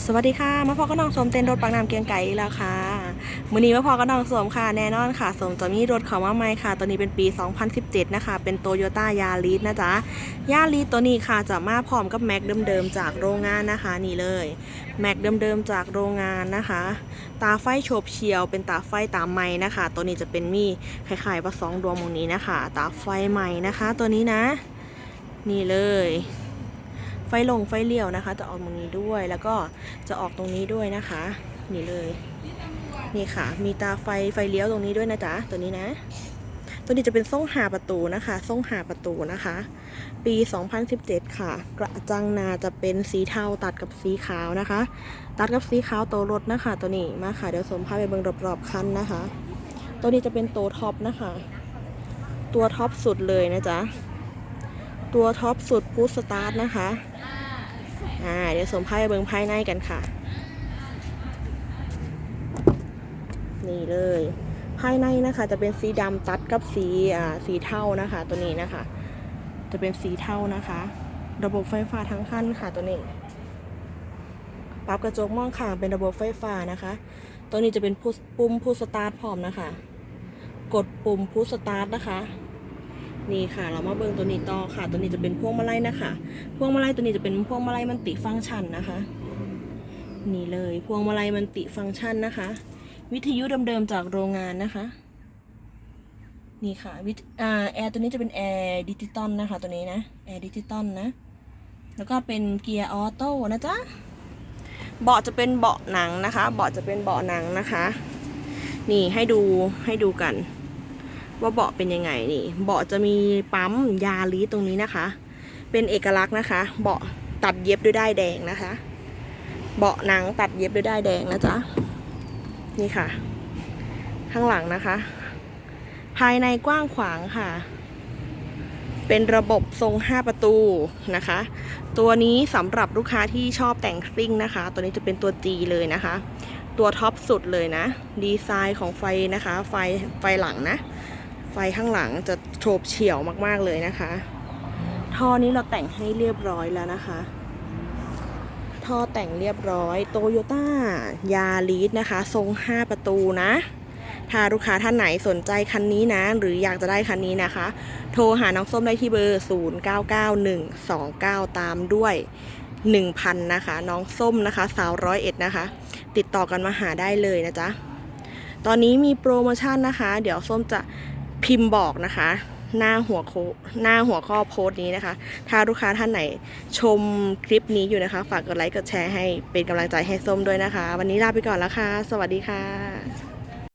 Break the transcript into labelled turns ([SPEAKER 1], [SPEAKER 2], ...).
[SPEAKER 1] สวัสดีค่ะมาพอก็น้องสมเต้นรถปากน้ำเกียงไก่อีกแล้วค่ะมือนี้มาพอก็น้องสมค่ะแน่นอนค่ะ สมจะมีรถเขามาใหม่ค่ะ ตัวนี้เป็นปี 2017 นะคะ เป็นโตโยต้ายาริสนะจ๊ะยาริสตัวนี้ค่ะจะมาพร้อมกับแม็กเดิมๆจากโรงงานนะคะนี่เลยแม็กเดิมๆจากโรงงานนะคะ ตาไฟโฉบเฉียว เป็นตาไฟตามไม้นะคะ ตัวนี้จะเป็นมีคล้ายๆว่าสองดวงมงนี้นะคะ ตาไฟใหม่นะคะ ตัวนี้นะ นี่เลย ฟลงไฟเลี้ยวนะคะ จะออกตรงนี้ด้วย แล้วก็จะออกตรงนี้ด้วยนะคะ นี่เลย นี่ค่ะ มีตาไฟไฟเลี้ยวตรงนี้ด้วยนะจ๊ะ ตัวนี้นะ ตัวนี้จะเป็นส่งหาประตูนะคะส่งหาประตูนะคะ ปี 2017 ค่ะ กระจังนาจะเป็นสีเทาตัดกับสีขาวนะคะ ตัดกับสีขาวโตรถนะคะ ตัวนี้มาค่ะ เดี๋ยวสมภาพไปเบิ่งรอบๆคันนะคะ ตัวนี้จะเป็นโตท็อปนะคะ ตัวท็อปสุดเลยนะจ๊ะ ตัวท็อปสุดพุสตาร์ทนะคะ อ่า เดี๋ยวสมภาพไปเบิ่งภายในกันค่ะ นี่เลยภายในนะคะ จะเป็นสีดำตัดกับสีอ่าสีเทานะคะ ตัวนี้นะคะ จะเป็นสีเทานะคะ ระบบไฟฟ้าทั้งคันค่ะตัวนี้ปรับกระจกมองข้างเป็นระบบไฟฟ้านะคะ ตัวนี้จะเป็นพุชปุ่มพุสตาร์ทพร้อมนะคะ กดปุ่มพุสตาร์ทนะคะ นี่ค่ะ เรามาเบิ่งตัวนี้ต่อค่ะ ตัวนี้จะเป็นพวงมาลัยนะคะพวงมาลัยตัวนี้จะเป็นพวงมาลัยมันติฟังก์ชันนะคะ นี่เลยพวงมาลัยมันติฟังก์ชันนะคะ วิทยุเดิมๆจากโรงงานนะคะ นี่ค่ะวิทอ่าแอร์ตัวนี้จะเป็นแอร์ดิจิตอลนะคะ ตัวนี้นะแอร์ดิจิตอลนะ แล้วก็เป็นเกียร์ออโต้นะจ๊ะเบาะจะเป็นเบาะหนังนะคะ เบาะจะเป็นเบาะหนังนะคะ นี่ให้ดูให้ดูกัน ว่าเบาะเป็นยังไงนี่เบาะจะมีปั๊มยาลีตรงนี้นะคะ เป็นเอกลักษณ์นะคะ เบาะตัดเย็บด้วยด้ายแดงนะคะ เบาะหนังตัดเย็บด้วยด้ายแดงนะจ๊ะนี่ค่ะ ข้างหลังนะคะ ภายในกว้างขวางค่ะ เป็นระบบทรง 5 ประตูนะคะ ตัวนี้สำหรับลูกค้าที่ชอบแต่งซิ่งนะคะ ตัวนี้จะเป็นตัว G เลยนะคะ ตัวท็อปสุดเลยนะ ดีไซน์ของไฟนะคะ ไฟไฟหลังนะ ไฟข้างหลังจะโฉบเฉี่ยวมากๆเลยนะคะ ท่อนี้เราแต่งให้เรียบร้อยแล้วนะคะ ท่อแต่งเรียบร้อยโตโยต้ายาริสนะคะ ทรง 5 ประตูนะ ถ้าลูกค้าท่านไหนสนใจคันนี้นะ หรืออยากจะได้คันนี้นะคะ โทรหาน้องส้มได้ที่เบอร์ 099129 ตามด้วย1,000 นะคะ น้องส้มนะคะสาวร้อยเอ็ดนะคะ ติดต่อกันมาหาได้เลยนะจ๊ะ ตอนนี้มีโปรโมชั่นนะคะ เดี๋ยวส้มจะ พิมพ์บอกนะคะ หน้าหัวโคหน้าหัวข้อโพสต์นี้นะคะ ถ้าลูกค้าท่านไหนชมคลิปนี้อยู่นะคะ ฝากกดไลค์กดแชร์ให้เป็นกำลังใจให้ส้มด้วยนะคะ วันนี้ลาไปก่อนแล้วค่ะ สวัสดีค่ะ